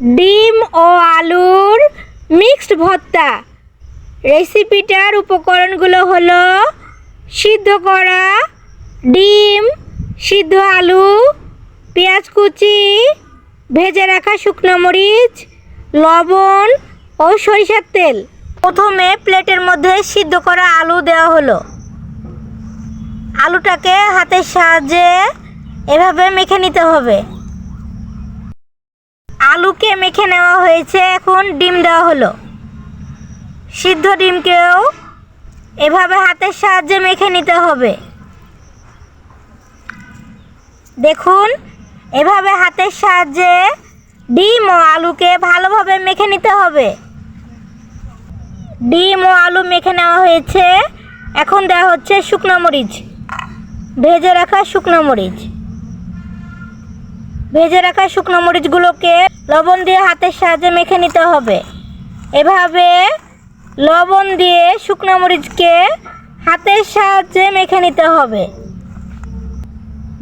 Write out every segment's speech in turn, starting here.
ডিম ও আলুর মিক্সড ভর্তা। রেসিপিটার উপকরণগুলো হলো সিদ্ধ করা ডিম, সিদ্ধ আলু, পেঁয়াজ কুচি, ভেজে রাখা শুকনো মরিচ, লবণ ও সরিষার তেল। প্রথমে প্লেটের মধ্যে সিদ্ধ করা আলু দেওয়া হলো। আলুটাকে হাতের সাহায্যে এভাবে মেখে নিতে হবে। আলুকে মেখে নেওয়া হয়েছে। এখন ডিম দেওয়া হলো। সিদ্ধ ডিমকেও এভাবে হাতের সাহায্যে মেখে নিতে হবে। দেখুন, এভাবে হাতের সাহায্যে ডিম ও আলুকে ভালোভাবে মেখে নিতে হবে। ডিম ও আলু মেখে নেওয়া হয়েছে। এখন দেওয়া হচ্ছে শুকনো মরিচ। ভেজে রাখা শুকনো মরিচ। ভেজে রাখা শুকনো মরিচগুলোকে লবণ দিয়ে হাতের সাহায্যে মেখে নিতে হবে। এভাবে লবণ দিয়ে শুকনো মরিচকে হাতের সাহায্যে মেখে নিতে হবে।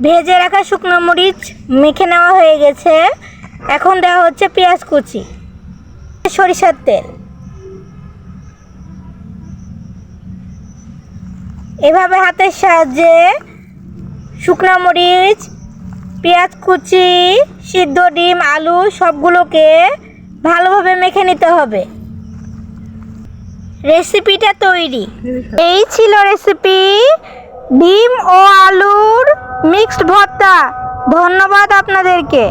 ভেজে রাখা শুকনো মরিচ মেখে নেওয়া হয়ে গেছে। এখন দেওয়া হচ্ছে পেঁয়াজ কুচি সরিষার তেল। এভাবে হাতের সাহায্যে শুকনো মরিচ পেঁয়াজ কুচি, সিদ্ধ ডিম, আলু, সবগুলোকে ভালোভাবে মেখে নিতে হবে। রেসিপিটা তৈরি। এই ছিল রেসিপি ডিম ও আলুর মিক্সড ভর্তা। ধন্যবাদ আপনাদেরকে।